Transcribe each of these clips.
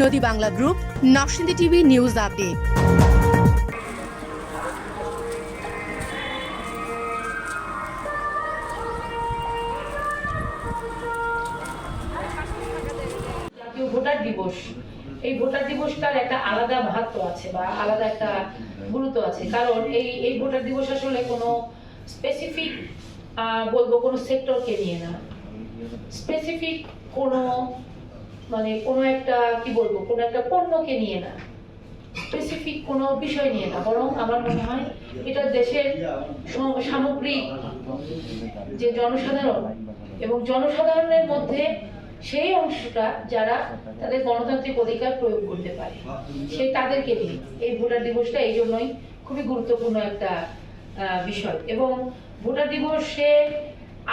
নদী বাংলা গ্রুপ নকশিন্দি TV news update. Voter দিবস। এই ভোটার দিবসটার একটা আলাদা মাহাত্ম আছে বা আলাদা একটা গুরুত্ব আছে। কারণ এই এই ভোটার দিবস আসলে কোনো স্পেসিফিক বলব কোনো সেক্টরকে নিয়ে না। স্পেসিফিক কোনো মানে কোনো একটা, কি বলব, কোনো একটা পণ্যকে নিয়ে না। স্পেসিফিক কোনো বিষয় নিয়ে না, বরং আমার মনে হয় এটা দেশের সামগ্রিক যে জনসাধারণ এবং জনসাধারণের মধ্যে সেই অংশটা যারা তাদের গণতান্ত্রিক অধিকার প্রয়োগ করতে পারে সেই তাদেরকে নিয়ে। এই ভোটার দিবসটা এই জন্যই খুবই গুরুত্বপূর্ণ একটা বিষয়। এবং ভোটার দিবসে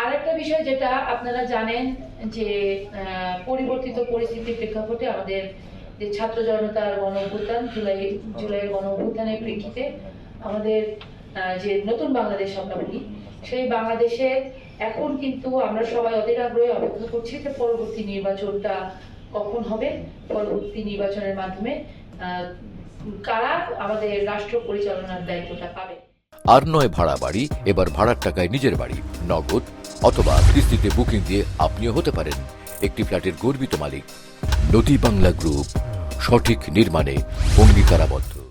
আরেকটা বিষয় যেটা আপনারা জানেন যে পরিবর্তিত পরিস্থিতির প্রেক্ষাপটে আমাদের যে ছাত্র জনতার গণ অভ্যুত্থান জুলাই, জুলাইয়ের গণ অভ্যুত্থানের প্রেক্ষিতে আমাদের যে নতুন বাংলাদেশ আমরা বলি সেই বাংলাদেশে এখন কিন্তু আমরা সবাই অধীর আগ্রহে অপেক্ষা করছি যে পরবর্তী নির্বাচনটা কখন হবে, পরবর্তী নির্বাচনের মাধ্যমে কারা আমাদের রাষ্ট্র পরিচালনার দায়িত্বটা পাবে। আর নয় ভাড়া বাড়ি, এবার ভাড়ার টাকায় নিজের বাড়ি, নগদ অথবা কিস্তিতে বুকিং দিয়ে আপনিও হতে পারেন। একটি ফ্ল্যাটের গর্বিত মালিক। নদী বাংলা গ্রুপ সঠিক নির্মাণে অঙ্গীকারাবদ্ধ।